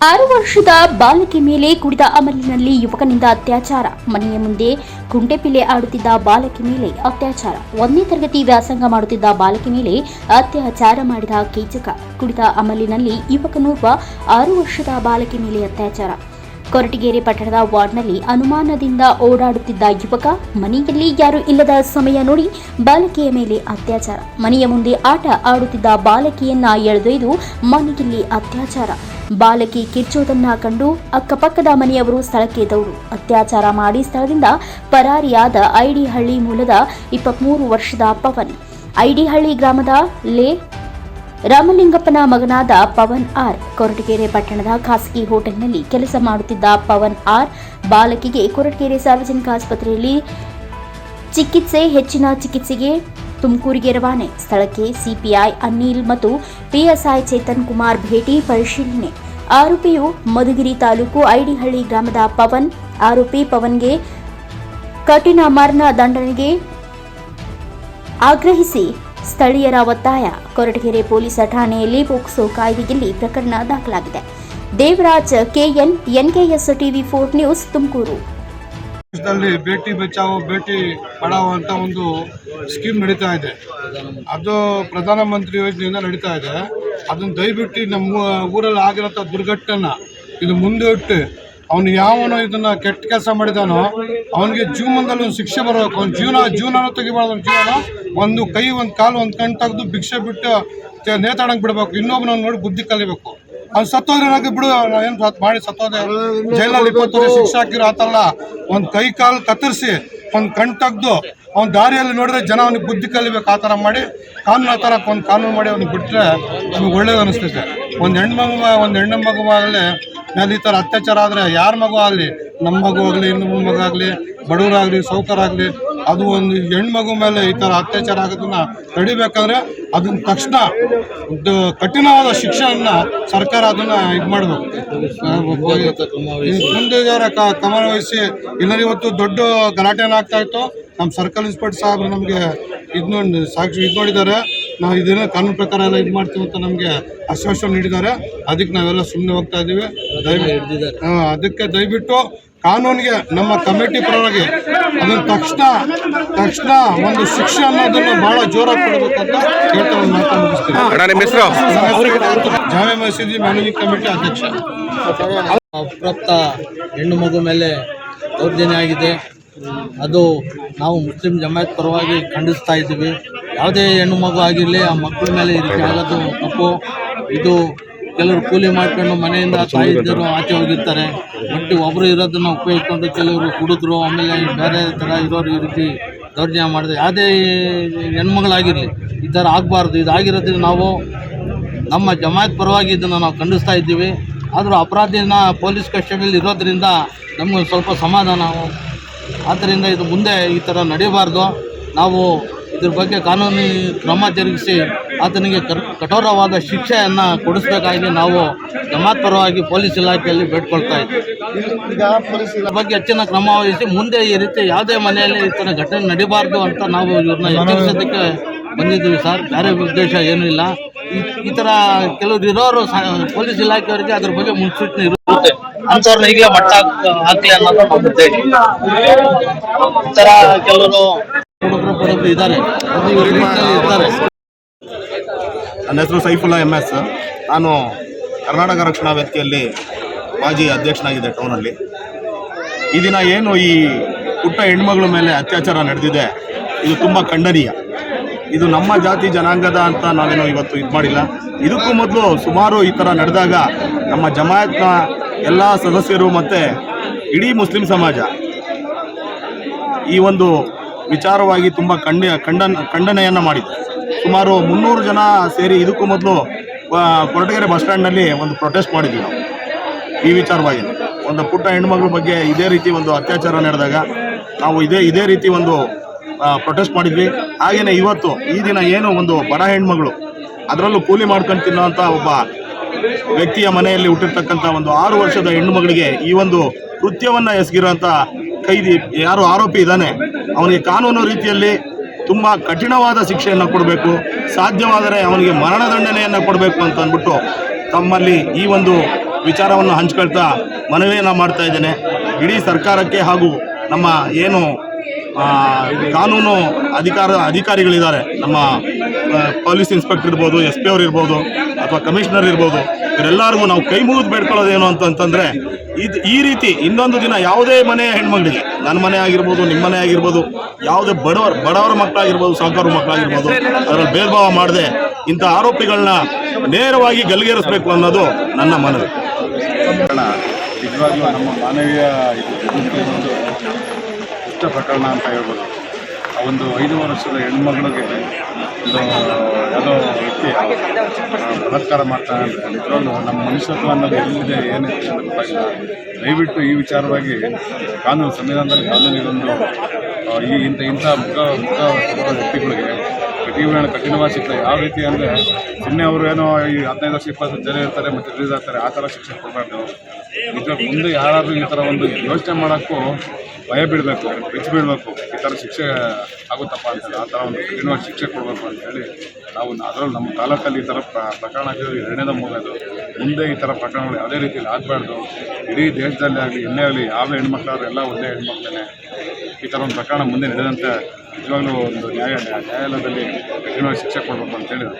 ಆರು ವರ್ಷದ ಬಾಲಕಿ ಮೇಲೆ ಕುಡಿದ ಅಮಲಿನಲ್ಲಿ ಯುವಕನಿಂದ ಅತ್ಯಾಚಾರ. ಮನೆಯ ಮುಂದೆ ಕುಂಟೆಪಿಲೆ ಆಡುತ್ತಿದ್ದ ಬಾಲಕಿ ಮೇಲೆ ಅತ್ಯಾಚಾರ. ಒಂದನೇ ತರಗತಿ ವ್ಯಾಸಂಗ ಮಾಡುತ್ತಿದ್ದ ಬಾಲಕಿ ಮೇಲೆ ಅತ್ಯಾಚಾರ ಮಾಡಿದ ಕೀಚಕ. ಕುಡಿದ ಅಮಲಿನಲ್ಲಿ ಯುವಕನೋರ್ವ ಆರು ವರ್ಷದ ಬಾಲಕಿ ಮೇಲೆ ಅತ್ಯಾಚಾರ. ಕೊರಟಗೆರೆ ಪಟ್ಟಣದ ವಾರ್ಡ್ನಲ್ಲಿ ಅನುಮಾನದಿಂದ ಓಡಾಡುತ್ತಿದ್ದ ಯುವಕ, ಮನೆಯಲ್ಲಿ ಯಾರು ಇಲ್ಲದ ಸಮಯ ನೋಡಿ ಬಾಲಕಿಯ ಮೇಲೆ ಅತ್ಯಾಚಾರ. ಮನೆಯ ಮುಂದೆ ಆಟ ಆಡುತ್ತಿದ್ದ ಬಾಲಕಿಯನ್ನ ಎಳೆದೊಯ್ದು ಮನೆಯಲ್ಲಿ ಅತ್ಯಾಚಾರ. ಬಾಲಕಿ ಕಿರ್ಚೋದನ್ನ ಕಂಡು ಅಕ್ಕಪಕ್ಕದ ಮನೆಯವರು ಸ್ಥಳಕ್ಕೆ ದೌಡು ಅತ್ಯಾಚಾರ ಮಾಡಿ ಸ್ಥಳದಿಂದ ಪರಾರಿಯಾದ ಐಡಿಹಳ್ಳಿ ಮೂಲದ ಇಪ್ಪತ್ಮೂರು ವರ್ಷದ ಪವನ್. ಐಡಿಹಳ್ಳಿ ಗ್ರಾಮದ ಲೇ ರಾಮಲಿಂಗಪ್ಪನ ಮಗನಾದ ಪವನ್ ಆರ್. ಕೊರಟಗೆರೆ ಪಟ್ಟಣದ ಖಾಸಗಿ ಹೋಟೆಲ್ನಲ್ಲಿ ಕೆಲಸ ಮಾಡುತ್ತಿದ್ದ ಪವನ್ ಆರ್ ಬಾಲಕಿಗೆ ಕೊರಟಗೆರೆ ಸಾರ್ವಜನಿಕ ಆಸ್ಪತ್ರೆಯಲ್ಲಿ ಚಿಕಿತ್ಸೆ, ಹೆಚ್ಚಿನ ಚಿಕಿತ್ಸೆಗೆ ತುಮಕೂರಿಗೆ ರವಾನೆ. ಸ್ಥಳಕ್ಕೆ ಸಿಪಿಐ ಅನಿಲ್ ಮತ್ತು ಪಿಎಸ್ಐ ಚೇತನ್ ಕುಮಾರ್ ಭೇಟಿ ಪರಿಶೀಲನೆ. ಆರೋಪಿಯು ಮಧುಗಿರಿ ತಾಲೂಕು ಐಡಿಹಳ್ಳಿ ಗ್ರಾಮದ ಪವನ್. ಆರೋಪಿ ಪವನ್ಗೆ ಕಠಿಣ ಮರಣ ದಂಡನೆಗೆ ಆಗ್ರಹಿಸಿ ಸ್ಥಳೀಯರ ಒತ್ತಾಯ. ಕೊರಟಗೆರೆ ಪೊಲೀಸ್ ಠಾಣೆಯಲ್ಲಿ ಪೋಕ್ಸೋ ಕಾಯ್ದೆಯಲ್ಲಿ ಪ್ರಕರಣ ದಾಖಲಾಗಿದೆ. Devaraj K N NKS TV four news Tumakuru. Beti Bachao Beti Padhao ಅಂತ ಒಂದು ಸ್ಕೀಮ್ ನಡೀತಾ ಇದೆ. ಅದು ಪ್ರಧಾನಮಂತ್ರಿ ಯೋಜನೆಯಿಂದ ನಡೀತಾ ಇದೆ. ಅದನ್ನ ದಯವಿಟ್ಟು ನಮ್ಮ ಊರಲ್ಲಿ ಆಗಿರೋಂಥ ದುರ್ಘಟನೆ ಇದು ಮುಂದೆ ಇಟ್ಟು ಅವನು ಯಾವನೋ ಇದನ್ನ ಕೆಟ್ಟ ಕೆಲಸ ಮಾಡಿದಾನೋ, ಅವನಿಗೆ ಜೀವನದಲ್ಲಿ ಒಂದು ಶಿಕ್ಷೆ ಬರಬೇಕು. ಅವ್ನ ಜೀವನ ಜೀವನ ತೆಗಿಬಾರ್ದು ಜೀವನ. ಒಂದು ಕೈ, ಒಂದು ಕಾಲು, ಒಂದು ಕಣ್ಣು ತೆಗೆದು ಭಿಕ್ಷೆ ಬಿಟ್ಟು ನೇತಾಡಂಗೆ ಬಿಡಬೇಕು. ಇನ್ನೊಬ್ಬನ ನೋಡಿ ಬುದ್ಧಿ ಕಲಿಬೇಕು. ಅವ್ನು ಸತ್ತೋದ್ರೆ ಬಿಡು ಏನು ಮಾಡಿ ಸತ್ತೋದೆ? ಜೈಲಲ್ಲಿ ಇಪ್ಪತ್ತು ವರ್ಷ ಶಿಕ್ಷೆ ಹಾಕಿರೋ ಆತಲ್ಲ, ಒಂದು ಕೈ, ಕಾಲು ಕತ್ತರಿಸಿ, ಒಂದು ಕಣ್ಣು ತೆಗೆದು ಅವ್ನ ದಾರಿಯಲ್ಲಿ ನೋಡಿದ್ರೆ ಜನ ಅವ್ನಿಗೆ ಬುದ್ಧಿ ಕಲಿಬೇಕು, ಆ ಥರ ಮಾಡಿ. ಕಾನೂನು ಆ ಥರ ಒಂದು ಕಾನೂನು ಮಾಡಿ ಅವ್ನಿಗೆ ಬಿಟ್ಟರೆ ನಮ್ಗೆ ಒಳ್ಳೇದು ಅನಿಸ್ತೈತೆ. ಒಂದು ಹೆಣ್ಣು ಮಗು, ಒಂದು ಹೆಣ್ಣು ಆಗಲಿ ಮೇಲೆ ಈ ಥರ ಅತ್ಯಾಚಾರ ಆದರೆ ಯಾರ ಮಗು ಆಗಲಿ? ನಮ್ಮ ಮಗು ಆಗಲಿ ಇನ್ನೊಬ್ಬ ಮಗು ಆಗಲಿ, ಬಡವರಾಗಲಿ ಸೌಕರಾಗಲಿ ಅದು ಒಂದು ಹೆಣ್ಮಗು ಮೇಲೆ ಈ ಥರ ಅತ್ಯಾಚಾರ ಆಗೋದನ್ನ ತಡಿಬೇಕಂದ್ರೆ ಅದನ್ನ ತಕ್ಷಣ ಒಂದು ಕಠಿಣವಾದ ಶಿಕ್ಷೆಯನ್ನ ಸರ್ಕಾರ ಅದನ್ನ ಇದು ಮಾಡಬೇಕು. ಮುಂದೆ ಕ್ರಮ ವಹಿಸಿ ಇಲ್ಲದ್ರೆ ಇವತ್ತು ದೊಡ್ಡ ಗಲಾಟೆ ಆಗ್ತಾ ಇತ್ತು. ನಮ್ಮ ಸರ್ಕಲ್ ಇನ್ಸ್ಪೆಕ್ಟರ್ ಸಾಹೇಬ್ರು ನಮಗೆ ಇದು ನೋಡಿ ಸಾಕ್ಷಿ ಇದು ನೋಡಿದ್ದಾರೆ ನಾವು ಇದನ್ನ ಕಾನೂನು ಪ್ರಕಾರ ಎಲ್ಲ ಇದು ಮಾಡ್ತೀವಿ ಅಂತ ನಮಗೆ ಆಶ್ವಾಸನೆ ನೀಡಿದ್ದಾರೆ. ಅದಕ್ಕೆ ನಾವೆಲ್ಲ ಸುಮ್ಮನೆ ಹೋಗ್ತಾ ಇದ್ದೀವಿ. ದಯವಿಟ್ಟು ಹಾ, ಅದಕ್ಕೆ ದಯವಿಟ್ಟು ಕಾನೂನಿಗೆ ನಮ್ಮ ಕಮಿಟಿ ಪರವಾಗಿ ಅದನ್ನು ತಕ್ಷಣ ತಕ್ಷಣ ಒಂದು ಶಿಕ್ಷೆ ಅನ್ನೋದನ್ನು ಬಹಳ ಜೋರಾಗಿ ಕೊಡಬೇಕು ಅಂತ ಹೇಳ್ತಾ ಒಂದು ಮಾತು ಮುಗಿಸ್ತೀನಿ. ಜಾಮೆ ಮಸೀದಿ ಮ್ಯಾನೇಜಿಂಗ್ ಕಮಿಟಿ ಅಧ್ಯಕ್ಷ. ಅಪ್ರಾಪ್ತ ಹೆಣ್ಣು ಮಗು ಮೇಲೆ ದೌರ್ಜನ್ಯ ಆಗಿದೆ. ಅದು ನಾವು ಮುಸ್ಲಿಂ ಜಮಾಯತ್ ಪರವಾಗಿ ಖಂಡಿಸ್ತಾ ಇದ್ದೀವಿ. ಯಾವುದೇ ಹೆಣ್ಣು ಮಗು ಆಗಿರಲಿ ಆ ಮಕ್ಕಳ ಮೇಲೆ ಈ ರೀತಿ ಆಗೋದು ತಪ್ಪು. ಇದು ಕೆಲವರು ಕೂಲಿ ಮಾಡ್ಕೊಂಡು ಮನೆಯಿಂದ ತಾಯಿದ್ದರು ಆಚೆ ಹೋಗಿರ್ತಾರೆ. ಒಟ್ಟು ಒಬ್ಬರು ಇರೋದನ್ನು ಉಪಯೋಗಿಸ್ಕೊಂಡು ಕೆಲವರು ಕುಡಿದ್ರು, ಆಮೇಲೆ ಬೇರೆ ಥರ ಇರೋರು ಈ ರೀತಿ ದೌರ್ಜನ್ಯ ಮಾಡಿದೆ ಯಾವುದೇ ಹೆಣ್ಮಗಳಾಗಿರಲಿ, ಈ ಥರ ಆಗಬಾರ್ದು. ಇದಾಗಿರೋದ್ರಿಂದ ನಾವು ನಮ್ಮ ಜಮಾಯತ್ ಪರವಾಗಿ ಇದನ್ನು ನಾವು ಖಂಡಿಸ್ತಾ ಇದ್ದೀವಿ. ಆದರೂ ಅಪರಾಧಿನ ಪೊಲೀಸ್ ಕಸ್ಟಡಿಯಲ್ಲಿ ಇರೋದ್ರಿಂದ ನಮಗೆ ಸ್ವಲ್ಪ ಸಮಾಧಾನ. ಆದ್ದರಿಂದ ಇದು ಮುಂದೆ ಈ ಥರ ನಡೆಯಬಾರ್ದು ನಾವು ಇದ್ರ ಬಗ್ಗೆ ಕಾನೂನು ಕ್ರಮ ಜರುಗಿಸಿ ಆತನಿಗೆ ಕಠೋರವಾದ ಶಿಕ್ಷೆಯನ್ನು ಕೊಡಿಸಬೇಕಾಗಿ ನಾವು ಜಮಾತ್ ಪರವಾಗಿ ಪೊಲೀಸ್ ಇಲಾಖೆಯಲ್ಲಿ ಬೇಡ್ಕೊಳ್ತಾ ಇದ್ದೀವಿ ಬಗ್ಗೆ ಹೆಚ್ಚಿನ ಕ್ರಮ ವಹಿಸಿ ಮುಂದೆ ಈ ರೀತಿ ಯಾವುದೇ ಮನೆಯಲ್ಲಿ ಈ ಥರ ಘಟನೆ ನಡೀಬಾರ್ದು ಅಂತ ನಾವು ಇವ್ರನ್ನ ಎಚ್ಚರಿಸೋದಕ್ಕೆ ಬಂದಿದ್ದೀವಿ ಸರ್. ಬೇರೆ ಉದ್ದೇಶ ಏನೂ ಇಲ್ಲ. ಈ ಥರ ಕೆಲವರು ಇರೋರು ಪೊಲೀಸ್ ಇಲಾಖೆಯವರಿಗೆ ಅದ್ರ ಬಗ್ಗೆ ಮುನ್ಸೂಚನೆ ಇರುತ್ತೆ. ಅಂಥವ್ರನ್ನ ಈಗಲೇ ಮಟ್ಟ ಹಾಕ್- ಹಾಕ್ಲಿ ಅನ್ನೋದು ನಮ್ಮ ಉದ್ದೇಶ ಈ ಥರ ಕೆಲವರು ಇದ್ದಾರೆ. ಇರ್ತಾರೆ ನನ್ನ ಹೆಸರು ಸೈಫುಲ್ಲಾ ಎಂ ಎಸ್ ನಾನು ಕರ್ನಾಟಕ ರಕ್ಷಣಾ ವ್ಯಕ್ತಿಯಲ್ಲಿ ಮಾಜಿ ಅಧ್ಯಕ್ಷನಾಗಿದ್ದೆ ಟೌನಲ್ಲಿ. ಈ ದಿನ ಏನು ಈ ಪುಟ್ಟ ಹೆಣ್ಮಗಳ ಮೇಲೆ ಅತ್ಯಾಚಾರ ನಡೆದಿದೆ, ಇದು ತುಂಬ ಖಂಡನೀಯ. ಇದು ನಮ್ಮ ಜಾತಿ ಜನಾಂಗದ ಅಂತ ನಾವೇನು ಇವತ್ತು ಇದು ಮಾಡಿಲ್ಲ. ಇದಕ್ಕೂ ಮೊದಲು ಸುಮಾರು ಈ ಥರ ನಡೆದಾಗ ನಮ್ಮ ಜಮಾಯತ್ನ ಎಲ್ಲ ಸದಸ್ಯರು ಮತ್ತು ಇಡೀ ಮುಸ್ಲಿಂ ಸಮಾಜ ಈ ಒಂದು ವಿಚಾರವಾಗಿ ತುಂಬ ಖಂಡ, ಖಂಡನ, ಖಂಡನೆಯನ್ನು ಮಾಡಿದೆ ಸುಮಾರು ಮುನ್ನೂರು ಜನ ಸೇರಿ ಇದಕ್ಕೂ ಮೊದಲು ಕೊರಟಗೆರೆ ಬಸ್ ಸ್ಟ್ಯಾಂಡ್ನಲ್ಲಿ ಒಂದು ಪ್ರೊಟೆಸ್ಟ್ ಮಾಡಿದ್ವಿ ನಾವು. ಈ ವಿಚಾರವಾಗಿ. ಒಂದು ಪುಟ್ಟ ಹೆಣ್ಮಗಳ ಬಗ್ಗೆ ಇದೇ ರೀತಿ ಒಂದು ಅತ್ಯಾಚಾರ ನಡೆದಾಗ ನಾವು ಇದೇ ಇದೇ ರೀತಿ ಒಂದು ಪ್ರೊಟೆಸ್ಟ್ ಮಾಡಿದ್ವಿ. ಹಾಗೆಯೇ ಇವತ್ತು ಈ ದಿನ ಏನು ಒಂದು ಬಡ ಹೆಣ್ಮಗಳು ಅದರಲ್ಲೂ ಕೂಲಿ ಮಾಡ್ಕೊಂಡು ತಿನ್ನುವಂಥ ಒಬ್ಬ ವ್ಯಕ್ತಿಯ ಮನೆಯಲ್ಲಿ ಹುಟ್ಟಿರ್ತಕ್ಕಂಥ ಒಂದು ಆರು ವರ್ಷದ ಹೆಣ್ಣು ಮಗಳಿಗೆ ಈ ಒಂದು ಕೃತ್ಯವನ್ನು ಎಸಗಿರೋಂಥ ಕೈದಿ ಯಾರು ಆರೋಪಿ ಇದ್ದಾನೆ, ಅವನಿಗೆ ಕಾನೂನು ರೀತಿಯಲ್ಲಿ ತುಂಬ ಕಠಿಣವಾದ ಶಿಕ್ಷೆಯನ್ನು ಕೊಡಬೇಕು, ಸಾಧ್ಯವಾದರೆ ಅವನಿಗೆ ಮರಣದಂಡನೆಯನ್ನು ಕೊಡಬೇಕು ಅಂತ ಅಂದ್ಬಿಟ್ಟು ತಮ್ಮಲ್ಲಿ ಈ ಒಂದು ವಿಚಾರವನ್ನು ಹಂಚ್ಕೊಳ್ತಾ ಮನವಿಯನ್ನು ಮಾಡ್ತಾ ಇದ್ದೇನೆ. ಇಡೀ ಸರ್ಕಾರಕ್ಕೆ ಹಾಗೂ ನಮ್ಮ ಏನು ಕಾನೂನು ಅಧಿಕಾರ, ಅಧಿಕಾರಿಗಳಿದ್ದಾರೆ, ನಮ್ಮ ಪೊಲೀಸ್ ಇನ್ಸ್ಪೆಕ್ಟರ್ ಇರ್ಬೋದು, ಎಸ್ ಪಿ ಅವ್ರು ಇರ್ಬೋದು, ಅಥವಾ ಕಮಿಷನರ್ ಇರ್ಬೋದು ಇವರೆಲ್ಲರಿಗೂ ನಾವು ಕೈ ಮುಗಿದು ಬೇಡ್ಕೊಳ್ಳೋದೇನು ಅಂತಂತಂದರೆ ಇದು ಈ ರೀತಿ ಇನ್ನೊಂದು ದಿನ ಯಾವುದೇ ಮನೆಯ ಹೆಣ್ಮಗಳಿಗೆ ನನ್ನ ಮನೆ ಆಗಿರ್ಬೋದು ನಿಮ್ಮ ಮನೆ ಆಗಿರ್ಬೋದು, ಯಾವುದೇ ಬಡವರ ಬಡವರ ಮಕ್ಕಳಾಗಿರ್ಬೋದು ಸಹಕಾರ ಮಕ್ಕಳಾಗಿರ್ಬೋದು, ಅದರಲ್ಲಿ ಭೇದ ಭಾವ ಮಾಡದೆ ಇಂಥ ಆರೋಪಿಗಳನ್ನ ನೇರವಾಗಿ ಗಲ್ಗೇರಿಸ್ಬೇಕು ಅನ್ನೋದು ನನ್ನ ಮನವಿ. ನಿಜವಾಗಿಯೂ ನಮ್ಮ ಮಾನವೀಯ ಇಷ್ಟ ಪ್ರಕರಣ ಅಂತ ಹೇಳ್ಬೋದು. ಆ ಒಂದು ಐದು ವರ್ಷದ ಹೆಣ್ಮಗಳಿಗೆ ಒಂದು ಯಾವುದೋ ವ್ಯಕ್ತಿ ಬಲತ್ಕಾರ ಮಾಡ್ತಾನೆ ಅಂದರೆ ನಿಜವಾಗ್ಲೂ ನಮ್ಮ ಮನುಷ್ಯತ್ವ ಅನ್ನೋದು ಎಲ್ಲಿದೆ, ಏನಿದೆ ಅಂತ ಗೊತ್ತಾಗಿಲ್ಲ ದಯವಿಟ್ಟು ಈ ವಿಚಾರವಾಗಿ ಕಾನೂನು, ಸಂವಿಧಾನದಲ್ಲಿ ಕಾನೂನಿಗೊಂದು ಈ ಇಂಥ ಇಂಥ ಮುಖ ಮುಖ ವ್ಯಕ್ತಿಗಳಿಗೆ ಕಠಿಣ ಕಠಿಣವಾಗಿ ಸಿಗ್ತದೆ ಯಾವ ರೀತಿ ಅಂದರೆ ಸುಮ್ಮನೆ ಅವರು ಏನೋ ಈ ಹದಿನೈದು ವರ್ಷ, ಇಪ್ಪತ್ತು ಜನ ಇರ್ತಾರೆ ಮತ್ತು ರಿಲೀಸ್ ಆಗ್ತಾರೆ, ಆ ಥರ ಶಿಕ್ಷೆ ಕೊಡಬಾರ್ದು. ನಿಜವಾಗ ಮುಂದೆ ಯಾರಾದರೂ ಈ ಥರ ಒಂದು ಯೋಚನೆ ಮಾಡೋಕ್ಕೂ ಭಯ ಬಿಡಬೇಕು ಬೆಚ್ಚ ಬಿಡಬೇಕು ಈ ಥರ ಶಿಕ್ಷೆ ಆಗುತ್ತಪ್ಪ ಅಂತೇಳಿ ಆ ಥರ ಒಂದು ಕಠಿಣವಾಗಿ ಶಿಕ್ಷೆ ಕೊಡಬೇಕು ಅಂತೇಳಿ ನಾವು ಅದರಲ್ಲಿ ನಮ್ಮ ತಾಲೂಕಲ್ಲಿ ಈ ಥರ ಪ್ರ- ಪ್ರಕರಣ ಆಗಿರೋದು ಎರಡನೇದ ಮೂರನೇದು. ಮುಂದೆ ಈ ಥರ ಪ್ರಕರಣಗಳು ಯಾವುದೇ ರೀತಿಯಲ್ಲಿ ಆಗಬಾರ್ದು. ಇಡೀ ದೇಶದಲ್ಲಿ ಆಗಲಿ ಎಲ್ಲೇ ಆಗಲಿ, ಯಾವ ಹೆಣ್ಮಕ್ಳಾದ್ರು ಎಲ್ಲ ಒಂದೇ ಹೆಣ್ಮಕ್ಳೇ ಈ ಥರ ಒಂದು ಪ್ರಕರಣ ಮುಂದೆ ನಡೆದಂತೆ ನಿಜವಾಗ್ಲೂ ಒಂದು ನ್ಯಾಯಾಲಯ ನ್ಯಾಯಾಲಯದಲ್ಲಿ ಕಠಿಣವಾಗಿ ಶಿಕ್ಷೆ ಕೊಡಬೇಕು ಅಂತ ಹೇಳಿದ್ರು.